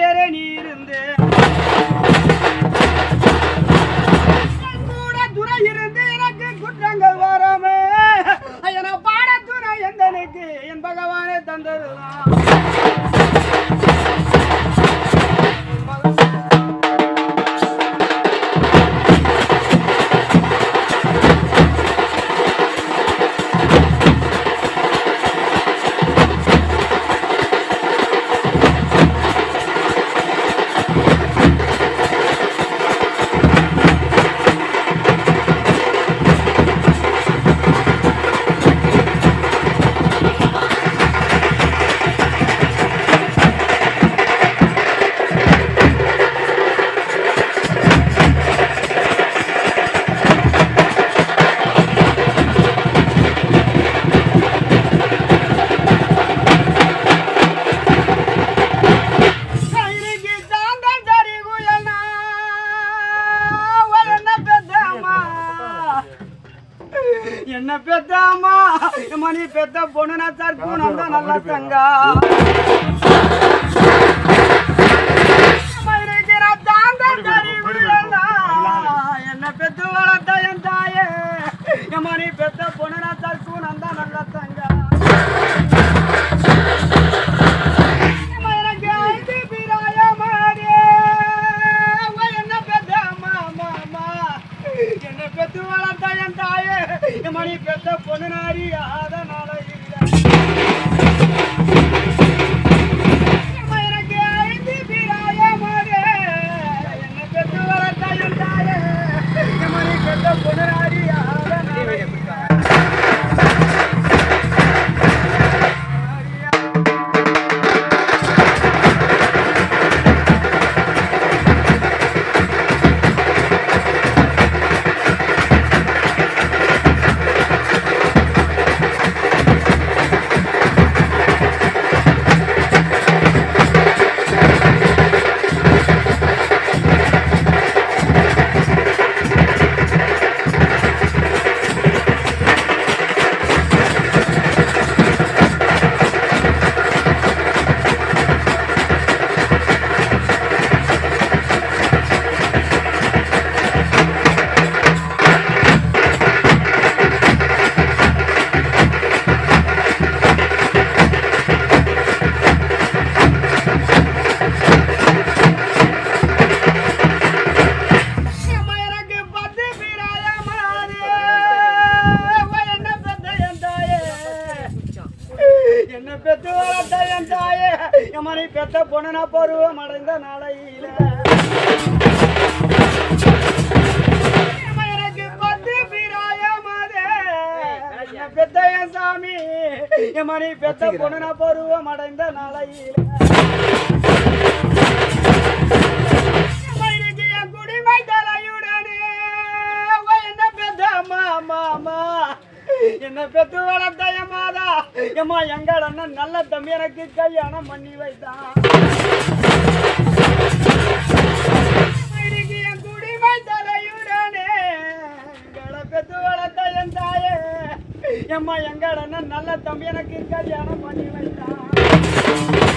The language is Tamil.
அடியேற நீ இருந்து கூட துணை இருந்து எனக்கு குற்றங்கள் வராம. என பாட துணை எந்தனுக்கு என் பகவானே தந்ததுதான். என்ன பெத்தம்மா? மணி பெத்த பொண்ணு நான் அந்த நல்ல தங்கா பெத்த பெத்து வளர்த்த என் தாயே என் மணி பெத்த பொண்ணு பருவம் அடைந்த நாளையில பெத்த என் சாமி என் மணி பெத்த பொண்ணு பருவம் அடைந்த நாளையில. ஏமாதா. ஏமா என் எங்கள் அண்ணன் நல்ல தம்பி எனக்கு கல்யாணம் பண்ணி வைத்தான் மயிலுக்கு குடிமை தலையுடனே எங்களை பெத்து வளர்த்த என் தாயே. எம்மா எங்கள் அண்ணன் நல்ல தம்பி எனக்கு கல்யாணம் பண்ணி வைத்தான்